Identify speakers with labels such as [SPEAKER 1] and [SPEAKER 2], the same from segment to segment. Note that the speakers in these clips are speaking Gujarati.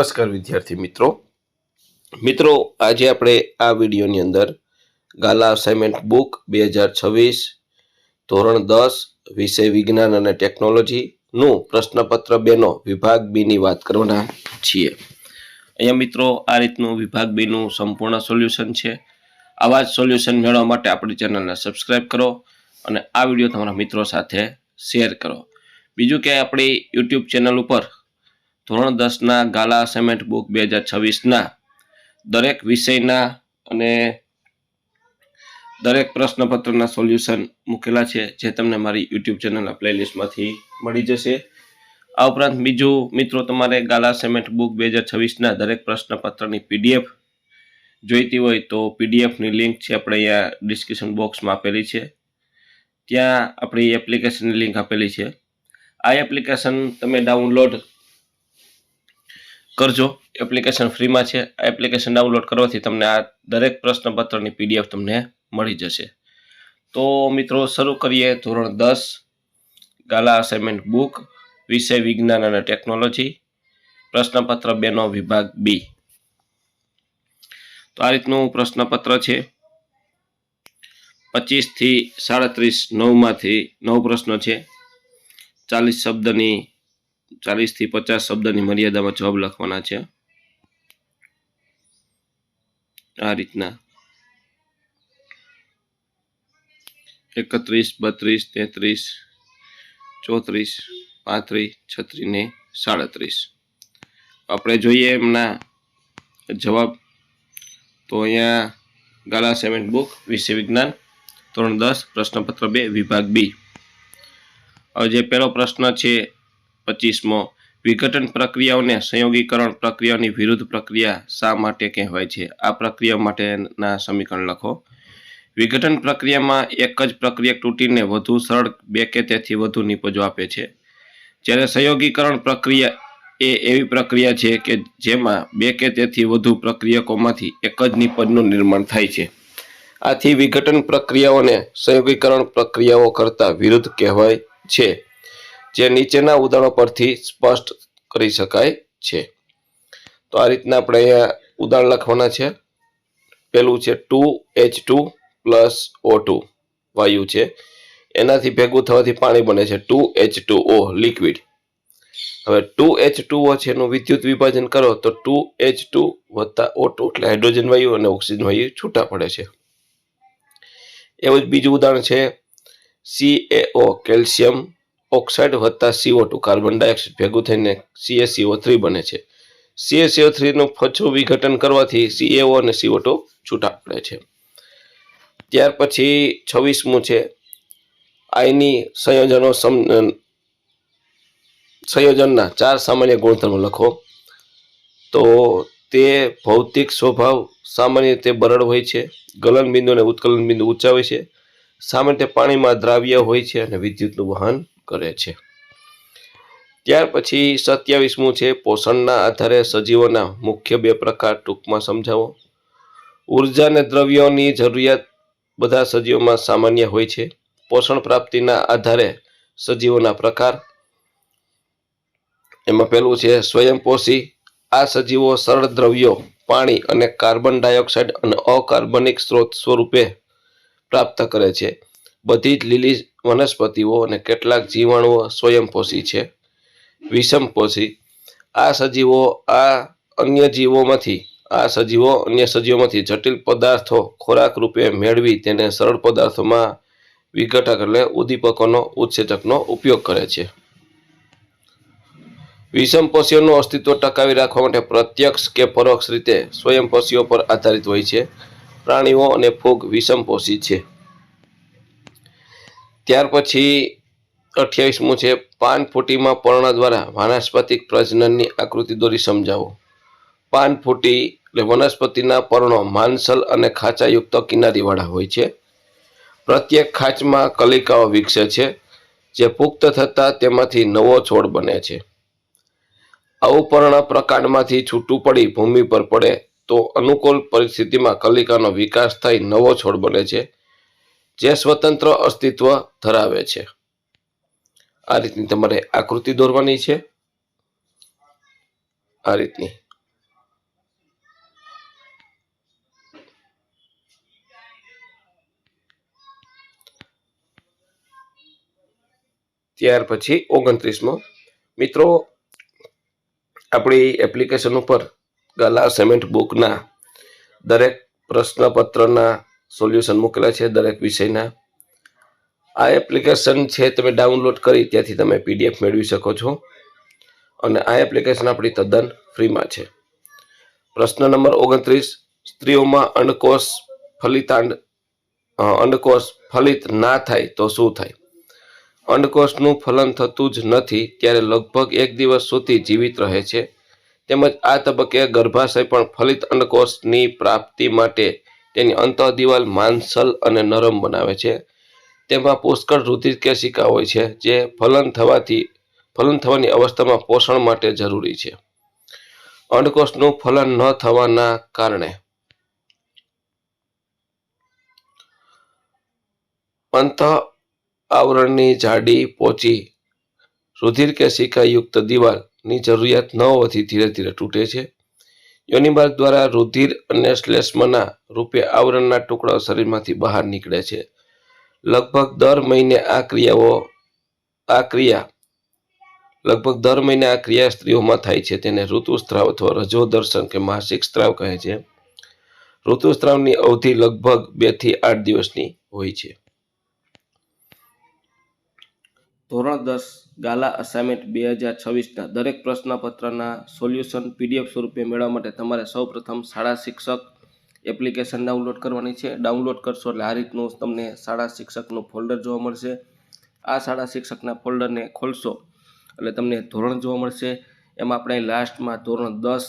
[SPEAKER 1] નમસ્કાર વિદ્યાર્થી મિત્રો. મિત્રો, આજે આપણે આ વિડીયોની અંદર ગાલા અસાઇનમેન્ટ બુક બે હજાર છવ્વીસ, ધોરણ દસ, વિષય વિજ્ઞાન અને ટેકનોલોજીનું પ્રશ્નપત્ર બેનો વિભાગ બીની વાત કરવાના છીએ. અહીંયા મિત્રો, આ રીતનું વિભાગ બીનું સંપૂર્ણ સોલ્યુશન છે. આવા જ સોલ્યુશન મેળવવા માટે આપણી ચેનલને સબસ્ક્રાઈબ કરો અને આ વીડિયો તમારા મિત્રો સાથે શેર કરો. બીજું કે આપણી યુટ્યુબ ચેનલ ઉપર ધોરણ દસના ગાલા અસાઇનમેન્ટ બુક બે હજાર છવ્વીસના દરેક વિષયના અને દરેક પ્રશ્નપત્રના સોલ્યુશન મૂકેલા છે, જે તમને મારી યુટ્યુબ ચેનલના પ્લેલિસ્ટમાંથી મળી જશે. આ ઉપરાંત બીજું, મિત્રો, તમારે ગાલા સેમેન્ટ બુક બે હજાર છવ્વીસના દરેક પ્રશ્નપત્રની પીડીએફ જોઈતી હોય તો પીડીએફની લિંક છે આપણે અહીંયા ડિસ્ક્રિપ્શન બોક્સમાં આપેલી છે. ત્યાં આપણી એપ્લિકેશનની લિંક આપેલી છે. આ એપ્લિકેશન તમે ડાઉનલોડ કરજો. એપ્લિકેશન ફ્રીમાં છે. આ એપ્લિકેશન ડાઉનલોડ કરવાથી તમને આ દરેક પ્રશ્નપત્રની પીડીએફ તમને મળી જશે. તો મિત્રો, શરૂ કરીએ ધોરણ દસ, ગાલા અસાઇનમેન્ટ બુક વિષય વિજ્ઞાન અને ટેકનોલોજી પ્રશ્નપત્ર બેનો વિભાગ બી. તો આ રીતનું પ્રશ્નપત્ર છે. પચીસથી સાડત્રીસ નવમાંથી નવ પ્રશ્નો છે. ચાલીસ શબ્દની ચાલીસથી પચાસ શબ્દની મર્યાદામાં જવાબ લખવાના છે. આ રીતના. એકત્રીસ, બત્રીસ, તેત્રીસ, ચોત્રીસ, પાંત્રીસ, છત્રીસ ને સાડત્રીસ. આપણે જોઈએ એમના જવાબ. તો અહીંયા ગાલા સેવન્ટ બુક વિષય વિજ્ઞાન, ધોરણ દસ, પ્રશ્નપત્ર બે, વિભાગ બી. હવે જે પહેલો પ્રશ્ન છે પચીસમો, વિઘટન પ્રક્રિયાઓને સંયોગીકરણ પ્રક્રિયાની વિરુદ્ધ પ્રક્રિયા શા માટે કહેવાય છે? આ પ્રક્રિયા માટેના સમીકરણ લખો. વિઘટન પ્રક્રિયામાં એક જ પ્રક્રિયા તૂટીને વધુ સરળ બે કે તેથી વધુ નિપજો આપે છે. જ્યારે સંયોગીકરણ પ્રક્રિયા એ એવી પ્રક્રિયા છે કે જેમાં બે કે તેથી વધુ પ્રક્રિયકોમાંથી એક જ નિપજનું નિર્માણ થાય છે. આથી વિઘટન પ્રક્રિયાઓને સંયોગીકરણ પ્રક્રિયાઓ કરતાં વિરુદ્ધ કહેવાય છે. જે નીચેના ઉદાહરણો પરથી સ્પષ્ટ કરી શકાય છે. તો આ રીતના આપણે અહીંયા ઉદાહરણ લખવાના છે. પેલું છે two H two plus O two વાયુ છે. એનાથી ભેગું થવાથી પાણી બને છે two H two O liquid. હવે ટુ એચ ટુ ઓ છે એનું વિદ્યુત વિભાજન કરો તો ટુ એચ ટુ વત્તા ઓ ટુ એટલે હાઇડ્રોજન વાયુ અને ઓક્સિજન વાયુ છૂટા પડે છે. એવું જ બીજું ઉદાહરણ છે. C A O calcium oxide વત્તા સીઓ ટુ કાર્બન ડાયોક્સાઇડ ભેગું થઈને સીએસીઓ થ્રી બને છે. સીએસીઓ થ્રીનું ફછું વિઘટન કરવાથી સીએઓ અને સીઓ ટુ છૂટા પડે છે. ત્યાર પછી છવ્વીસમું છે, આયની સંયોજનો સમ, સંયોજનના ચાર સામાન્ય ગુણધર્મો લખો. તો તે ભૌતિક સ્વભાવ સામાન્ય રીતે બરડ હોય છે, ગલન બિંદુ અને ઉત્કલન બિંદુ ઊંચા હોય છે. સામાન્ય પાણીમાં દ્રાવ્ય હોય છે અને વિદ્યુતનું વહન કરે છે. ત્યાર પછી સત્યાવીસમું છે પોષણના આધારે સજીવોના મુખ્ય બે પ્રકાર ટૂંકમાં સમજાવો. ઊર્જા અને દ્રવ્યોની જરૂરિયાત બધા સજીવોમાં સામાન્ય હોય છે. પોષણ પ્રાપ્તિના આધારે સજીવોના પ્રકાર. એમાં પહેલું છે સ્વયંપોષી આ સજીવો સરળ દ્રવ્યો, પાણી અને કાર્બન ડાયોક્સાઇડ અને અકાર્બનિક સ્ત્રોત સ્વરૂપે પ્રાપ્ત કરે છે. બધી જ લીલી વનસ્પતિઓ અને કેટલાક જીવાણુઓ સ્વયંપોષી છે. વિષમપોષી આ સજીવો આ અન્ય જીવોમાંથી, આ સજીવો અન્ય સજીવોમાંથી જટિલ પદાર્થો ખોરાક રૂપે મેળવી તેને સરળ પદાર્થોમાં વિઘટક એટલે ઉદ્દીપકોનો ઉત્સેચકનો ઉપયોગ કરે છે. વિષમપોષીઓનું અસ્તિત્વ ટકાવી રાખવા માટે પ્રત્યક્ષ કે પરોક્ષ રીતે સ્વયંપોષીઓ પર આધારિત હોય છે. પ્રાણીઓ અને ફૂગ વિષમપોષી છે. ત્યાર પછી અઠ્યાવીસમું છે, પાનફૂટીમાં પર્ણ દ્વારા વાનસ્પતિક પ્રજનનની આકૃતિ દોરી સમજાવો. પાનફૂટી એટલે વનસ્પતિના પર્ણો માંસલ અને ખાંચાયુક્ત કિનારીવાળા હોય છે. પ્રત્યેક ખાંચમાં કલિકાઓ વિકસે છે, જે પુખ્ત થતાં તેમાંથી નવો છોડ બને છે. આવું પર્ણ પ્રકાંડમાંથી છૂટું પડી ભૂમિ પર પડે તો અનુકૂળ પરિસ્થિતિમાં કલિકાનો વિકાસ થઈ નવો છોડ બને છે. જે સ્વતંત્ર અસ્તિત્વ ધરાવે છે. આ રીતની તમારે આકૃતિ દોરવાની છે. આ રીતની. ત્યાર પછી ઓગણત્રીસમો. મિત્રો, આપણી એપ્લિકેશન ઉપર ગલા સિમેન્ટ બુકના દરેક પ્રશ્નપત્રના સોલ્યુશન મૂકેલા છે દરેક વિષયના. આ એપ્લિકેશન છે તમે ડાઉનલોડ કરી ત્યાંથી તમે પીડીએફ મેળવી શકો છો. અને આ એપ્લિકેશન આપણી તદ્દન ફ્રીમાં છે. પ્રશ્ન નંબર ઓગણત્રીસ, સ્ત્રીઓમાં અંડકોષ ફલિતાંડ અંડકોષ ફલિત ના થાય તો શું થાય? અંડકોષનું ફલન થતું જ નથી ત્યારે લગભગ એક દિવસ સુધી જીવિત રહે છે. તેમજ આ તબક્કે ગર્ભાશય પણ ફલિત અંડકોષની પ્રાપ્તિ માટે તેની અંતઃ દિવાલ માંસલ અને નરમ બનાવે છે. તેમાં પુષ્કળ રુધિર કેશિકા હોય છે, જે ફલન થવાથી, ફલન થવાની અવસ્થામાં પોષણ માટે જરૂરી છે. અંડકોષનું ફલન ન થવાના કારણે. અંતઃ આવરણની જાડી પોચી રુધિર કેશિકાયુક્ત દિવાલની જરૂરિયાત ન હોવાથી ધીરે ધીરે તૂટે છે. યોનિમાર્ગ દ્વારા રુધિર અને શ્લેષ્મના રૂપે આવરણના ટુકડાઓ શરીરમાંથી બહાર નીકળે છે. લગભગ દર મહિને આ ક્રિયાઓ, આ ક્રિયા, લગભગ દર મહિને આ ક્રિયા સ્ત્રીઓમાં થાય છે. તેને ઋતુસ્ત્રાવ અથવા રજો દર્શન કે માસિક સ્ત્રાવ કહે છે. ઋતુસ્ત્રાવની અવધિ લગભગ બેથી આઠ દિવસની હોય છે. ધોરણ દસ, ગાલા અસાઇનમેન્ટ બે હજાર છવ્વીસના દરેક પ્રશ્નપત્રના સોલ્યુશન પીડીએફ સ્વરૂપે મેળવવા માટે તમારે સૌપ્રથમ શાળા શિક્ષક એપ્લિકેશન ડાઉનલોડ કરવાની છે. ડાઉનલોડ કરશો એટલે આ રીતનું તમને શાળા શિક્ષકનું ફોલ્ડર જોવા મળશે. આ શાળા શિક્ષકના ફોલ્ડરને ખોલશો એટલે તમને ધોરણ જોવા મળશે. એમાં આપણે લાસ્ટમાં ધોરણ દસ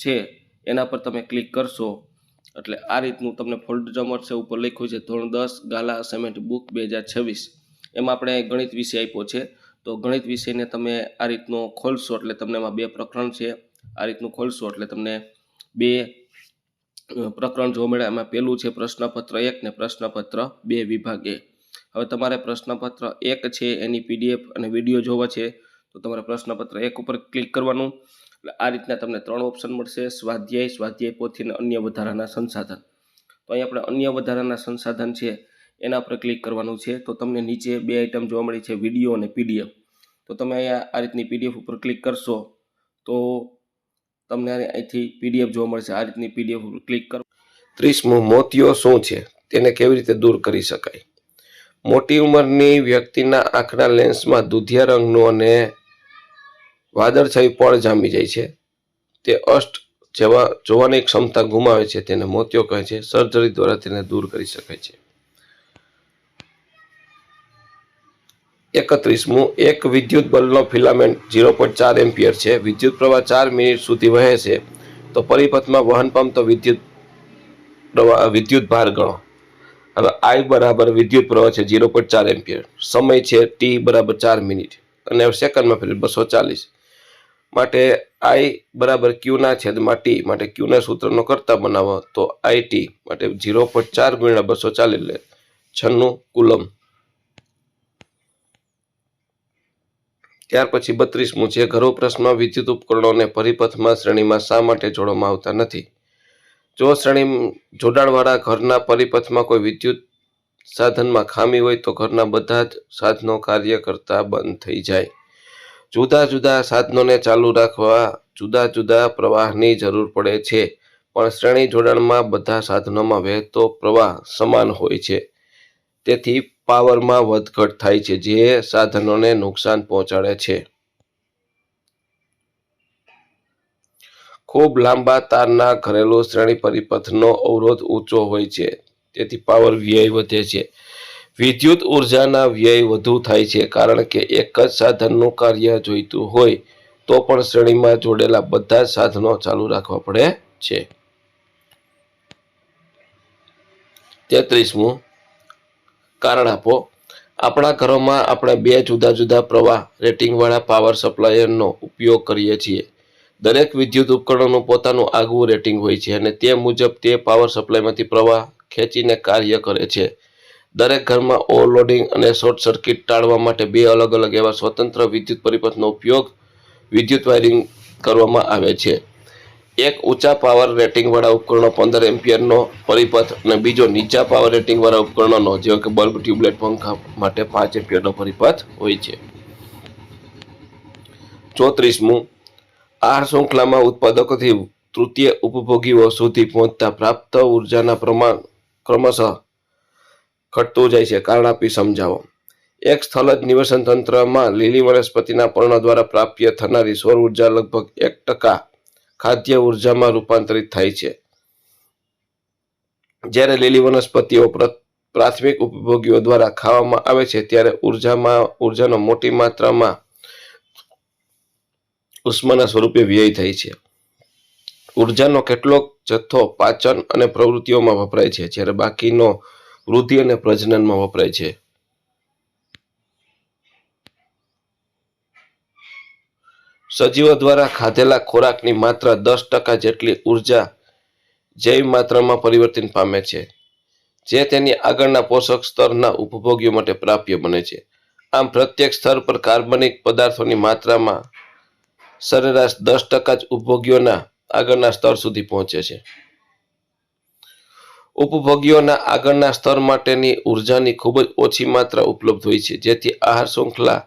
[SPEAKER 1] છે, એના પર તમે ક્લિક કરશો એટલે આ રીતનું તમને ફોલ્ડર જોવા મળશે. ઉપર લખ્યું છે ધોરણ દસ, ગાલા અસાઇનમેન્ટ બુક બે હજાર છવ્વીસ. એમાં આપણે ગણિત વિષય આપ્યો છે. તો ગણિત વિષયને તમે આ રીતનો ખોલશો એટલે તમને એમાં બે પ્રકરણ છે. આ રીતનું ખોલશો એટલે તમને બે પ્રકરણ જોવા મળે. એમાં પહેલું છે પ્રશ્નપત્ર એક ને પ્રશ્નપત્ર બે વિભાગે હવે તમારે પ્રશ્નપત્ર એક છે, એની પીડીએફ અને વીડિયો જોવા છે. તો તમારે પ્રશ્નપત્ર એક ઉપર ક્લિક કરવાનું. એટલે આ રીતના તમને ત્રણ ઓપ્શન મળશે. સ્વાધ્યાય સ્વાધ્યાય પોથી અને અન્ય વધારાના સંસાધન. તો અહીં આપણે અન્ય વધારાના સંસાધન છે. એના પર ક્લિક કરવાનું છે. તો તમને નીચે બે આઇટમ જોવા મળી છે વીડિયો અને પીડીએફ તો તમે અહીંયા આ રીતની પીડીએફ ઉપર ક્લિક કરશો, તો તમને અહીંથી પીડીએફ જોવા મળશે. આ રીતની પીડીએફ ઉપર ક્લિક કરો. ત્રીસમું મોતિયો શું છે? તેને કેવી રીતે દૂર કરી શકાય? મોટી ઉંમરની વ્યક્તિના આંખના લેન્સમાં દૂધિયા રંગનું અને વાદળછાયું પળ જામી જાય છે. તે અષ્ટ જેવા જોવાની ક્ષમતા ગુમાવે છે. તેને મોતિયો કહે છે. સર્જરી દ્વારા તેને દૂર કરી શકાય છે. એકત્રીસમું, એક વિદ્યુત બલ્બનો ફિલામેન્ટ ઝીરો પોઈન્ટ ચાર એમ્પિયર છે. વિદ્યુત પ્રવાહ ચાર મિનિટ સુધી વહે છે. તો પરિપથમાં વહન પામતો વિદ્યુત પ્રવાહ, વિદ્યુત ભાર ગણો. હવે આઈ બરાબર વિદ્યુત પ્રવાહ છે ઝીરો પોઈન્ટ ચાર એમ્પિયર. સમય છે ટી બરાબર ચાર મિનિટ. અને સેકન્ડમાં ફેર બસો ચાલીસ. માટે આઈ બરાબર ક્યુના છેદમાં ટી માટે ક્યુના સૂત્રનો કરતા બનાવો તો આઈ ટી માટે ઝીરો પોઈન્ટ ચાર ગુણ્યા બસો ચાલીસ એટલે છન્નું કુલમ ત્યાર પછી બત્રીસમું છે ઘરો પ્રશ્નમાં વિદ્યુત ઉપકરણોને પરિપથમાં શ્રેણીમાં શા માટે જોડવામાં આવતા નથી? જો શ્રેણી જોડાણવાળા ઘરના પરિપથમાં કોઈ વિદ્યુત સાધનમાં ખામી હોય તો ઘરના બધા જ સાધનો કાર્ય કરતા બંધ થઈ જાય. જુદા જુદા સાધનોને ચાલુ રાખવા જુદા જુદા પ્રવાહની જરૂર પડે છે, પણ શ્રેણી જોડાણમાં બધા સાધનોમાં વહેતો પ્રવાહ સમાન હોય છે. તેથી પાવરમાં વધઘટ થાય છે, જે સાધનોને નુકસાન પહોંચાડે છે. ખૂબ લાંબા તારના ઘરેલું શ્રેણી પરિપથનો અવરોધ ઊંચો હોય છે, તેથી પાવર વ્યય વધે છે. વિદ્યુત ઉર્જાના વ્યય વધુ થાય છે, કારણ કે એક જ સાધનનું કાર્ય જોઈતું હોય, તો પણ શ્રેણીમાં જોડેલા બધા જ સાધનો ચાલુ રાખવા પડે છે. તેત્રીસમું કારણ આપો. આપણા ઘરોમાં આપણે બે જુદા જુદા પ્રવાહ રેટિંગવાળા પાવર સપ્લાયરનો ઉપયોગ કરીએ છીએ. દરેક વિદ્યુત ઉપકરણોનું પોતાનું આગવું રેટિંગ હોય છે અને તે મુજબ તે પાવર સપ્લાયમાંથી પ્રવાહ ખેંચીને કાર્ય કરે છે. દરેક ઘરમાં ઓવરલોડિંગ અને શોર્ટ સર્કિટ ટાળવા માટે બે અલગ અલગ એવા સ્વતંત્ર વિદ્યુત પરિપથનો ઉપયોગ વિદ્યુત વાયરિંગ કરવામાં આવે છે. એક ઊંચા પાવર રેટિંગવાળા ઉપકરણો પંદર એમ્પિયરનો પરિપથ અને બીજો નીચા પાવર રેટિંગવાળા ઉપકરણોનો, જેવા કે બલ્બ ટ્યુબલાઇટ પંખા માટે પાંચ એમ્પિયરનો પરિપથ હોય છે. ચોત્રીસમું આ શૃંખલામાં ઉત્પાદકોથી તૃતીય ઉપભોગીઓ સુધી પહોંચતા પ્રાપ્ત ઉર્જાના પ્રમાણ ક્રમશઃ ઘટતું જાય છે. કારણ આપી સમજાવો. એક સ્થળ જ નિવસન તંત્રમાં લીલી વનસ્પતિના પર્ણ દ્વારા પ્રાપ્ય થનારી સૌર ઊર્જા લગભગ એક ટકા ખાદ્ય ઉર્જામાં રૂપાંતરિત થાય છે. જ્યારે લીલી વનસ્પતિઓ પ્રાથમિક ઉપભોગીઓ દ્વારા ખાવામાં આવે છે, ત્યારે ઉર્જામાં, ઉર્જાનો મોટી માત્રામાં ઉષ્માના સ્વરૂપે વ્યય થાય છે. ઉર્જાનો કેટલોક જથ્થો પાચન અને પ્રવૃત્તિઓમાં વપરાય છે, જ્યારે બાકીનો વૃદ્ધિ અને પ્રજનનમાં વપરાય છે. સજીવો દ્વારા ખાધેલા ખોરાકની માત્ર દસ ટકા જેટલી ઊર્જા જૈવ માત્રામાં પરિવર્તન પામે છે, જે તેની આગળના પોષક સ્તરના ઉપભોગીઓ માટે પ્રાપ્ય બને છે. આમ પ્રત્યેક સ્તર પર કાર્બનિક પદાર્થોની માત્રામાં સરેરાશ દસ ટકા જ ઉપભોગીઓના આગળના સ્તર સુધી પહોંચે છે. ઉપભોગીઓના આગળના સ્તર માટેની ઉર્જાની ખૂબ જ ઓછી માત્રા ઉપલબ્ધ હોય છે, જેથી આહાર શૃંખલા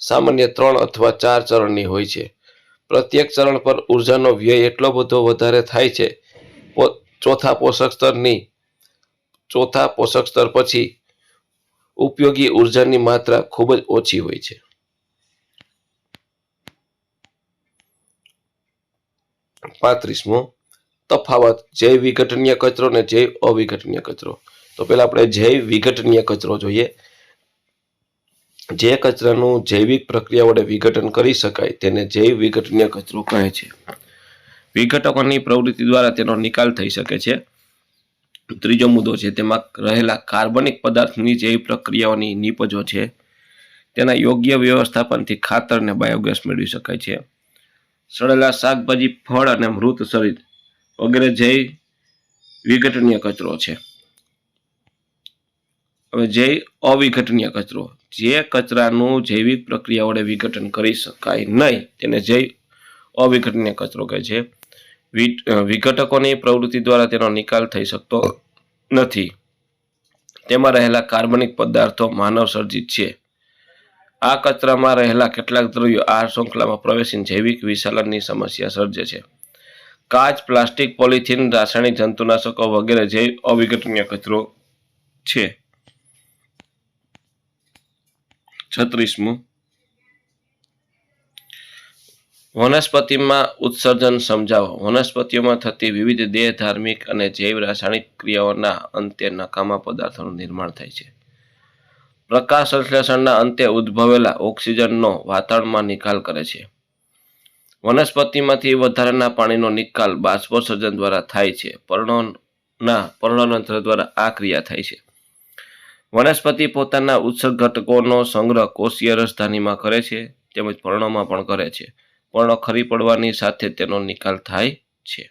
[SPEAKER 1] સામાન્ય ત્રણ અથવા ચાર ચરણની હોય છે. પ્રત્યેક ચરણ પર ઉર્જાનો વ્યય એટલો બધો વધારે થાય છે. ચોથા પોષક સ્તરની, ચોથા પોષક સ્તર પછી ઉપયોગી ઉર્જાની માત્રા ખૂબ જ ઓછી હોય છે. પાંત્રીસમો, તફાવત, જૈવ વિઘટનીય કચરો અને જૈવ અવિઘટનીય કચરો. તો પેલા આપણે જૈવ વિઘટનીય કચરો જોઈએ. જે કચરાનું જૈવિક પ્રક્રિયા વડે વિઘટન કરી શકાય, તેને જૈવ વિઘટનીય કચરો કહે છે. વિઘટકોની પ્રવૃત્તિ દ્વારા તેનો નિકાલ થઈ શકે છે. ત્રીજો મુદ્દો છે, તેમાં રહેલા કાર્બનિક પદાર્થની જૈવ પ્રક્રિયાઓની નીપજો છે. તેના યોગ્ય વ્યવસ્થાપનથી ખાતર અને બાયોગેસ મેળવી શકાય છે. સડેલા શાકભાજી, ફળ અને મૃત શરીર વગેરે જૈવ વિઘટનીય કચરો છે. હવે જૈવ અવિઘટનીય કચરો. જે કચરાનું જૈવિક પ્રક્રિયા વડે વિઘટન કરી શકાય નહીં, તેને જૈવ અવિઘટનીય કચરો કહે છે. વિઘટકોની પ્રવૃત્તિ દ્વારા તેનો નિકાલ થઈ શકતો નથી. તેમાં રહેલા કાર્બનિક પદાર્થો માનવ સર્જિત છે. આ કચરામાં રહેલા કેટલાક દ્રવ્યો આ શૃંખલામાં પ્રવેશીને જૈવિક વિશાલનની સમસ્યા સર્જે છે. કાચ, પ્લાસ્ટિક, પોલિથીન, રાસાયણિક જંતુનાશકો વગેરે જૈવ અવિઘટનીય કચરો છે. છત્રીસમું. વનસ્પતિમાં ઉત્સર્જન સમજાવો. વનસ્પતિઓમાં થતી વિવિધ દેહ, ધાર્મિક અને જૈવ રાસાયણિક ક્રિયાઓના અંતે નકામા પદાર્થોનું નિર્માણ થાય છે. પ્રકાશ સંશ્લેષણના અંતે ઉદ્ભવેલા ઓક્સિજનનો વાતાવરણમાં નિકાલ કરે છે. વનસ્પતિમાંથી વધારાના પાણીનો નિકાલ બાષ્પોત્સર્જન દ્વારા થાય છે. પર્ણોના પર્ણતંત્ર દ્વારા આ ક્રિયા થાય છે. વનસ્પતિ પોતાના ઉત્સર્ગ ઘટકોનો સંગ્રહ કોષીય રસધાનીમાં કરે છે, તેમજ પર્ણોમાં પણ કરે છે. પર્ણો ખરી પડવાની સાથે તેનો નિકાલ થાય છે.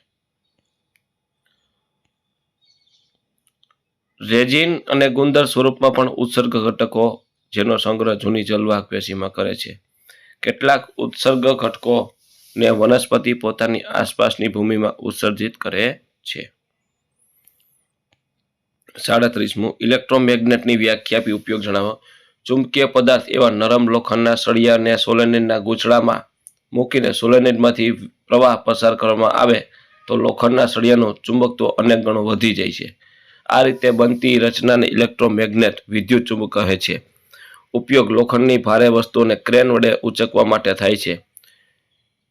[SPEAKER 1] રેજિન અને ગુંદર સ્વરૂપમાં પણ ઉત્સર્ગ ઘટકો, જેનો સંગ્રહ જૂની જલવાહક પેશીમાં કરે છે. કેટલાક ઉત્સર્ગ ઘટકોને વનસ્પતિ પોતાની આસપાસની ભૂમિમાં ઉત્સર્જિત કરે છે. સાડત્રીસમું. ઇલેક્ટ્રોમેગ્નેટની વ્યાખ્યા આપી ઉપયોગ જણાવો. ચુંબકીય પદાર્થ એવા નરમ લોખંડના સળિયાને સોલેનેડના ગૂંચળામાં મૂકીને સોલેનેડમાંથી પ્રવાહ પસાર કરવામાં આવે તો લોખંડના સળિયાનું ચુંબકત્વ અનેક ગણો વધી જાય છે. આ રીતે બનતી રચનાને ઇલેક્ટ્રોમેગ્નેટ વિદ્યુત ચુંબક કહે છે. ઉપયોગ લોખંડની ભારે વસ્તુઓને ક્રેન વડે ઉચકવા માટે થાય છે.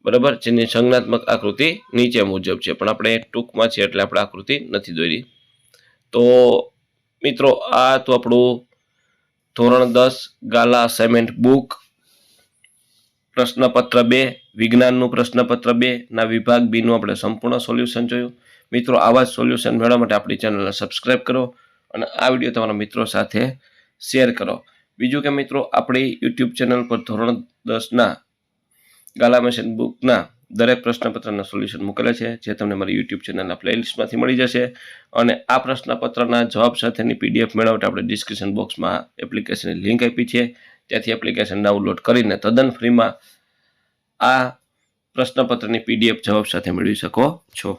[SPEAKER 1] બરાબર? જેની સંજ્ઞાત્મક આકૃતિ નીચે મુજબ છે. પણ આપણે ટૂંકમાં છે એટલે આપણે આકૃતિ નથી દોરી. તો મિત્રો, આ તો આપણું ધોરણ દસ ગાલા અસાઇનમેન્ટ બુક પ્રશ્નપત્ર બે, વિજ્ઞાનનું પ્રશ્નપત્ર બે, ના વિભાગ બીનું આપણે સંપૂર્ણ સોલ્યુશન જોયું. મિત્રો, આવા જ સોલ્યુશન મેળવવા માટે આપણી ચેનલને સબસ્ક્રાઈબ કરો અને આ વીડિયો તમારા મિત્રો સાથે શેર કરો. બીજું કે મિત્રો, આપણી યુટ્યુબ ચેનલ પર ધોરણ દસના ગાલા મેશન બુકના દરેક પ્રશ્નપત્રના સોલ્યુશન મૂકેલા છે, જે તમને મારી યુટ્યુબ ચેનલના પ્લેલિસ્ટમાંથી મળી જશે. અને આ પ્રશ્નપત્રના જવાબ સાથેની પીડીએફ મેળવતા આપણે ડિસ્ક્રિપ્શન બોક્સમાં એપ્લિકેશનની લિંક આપી છે. ત્યાંથી એપ્લિકેશન ડાઉનલોડ કરીને તદ્દન ફ્રીમાં આ પ્રશ્નપત્રની પીડીએફ જવાબ સાથે મેળવી શકો છો.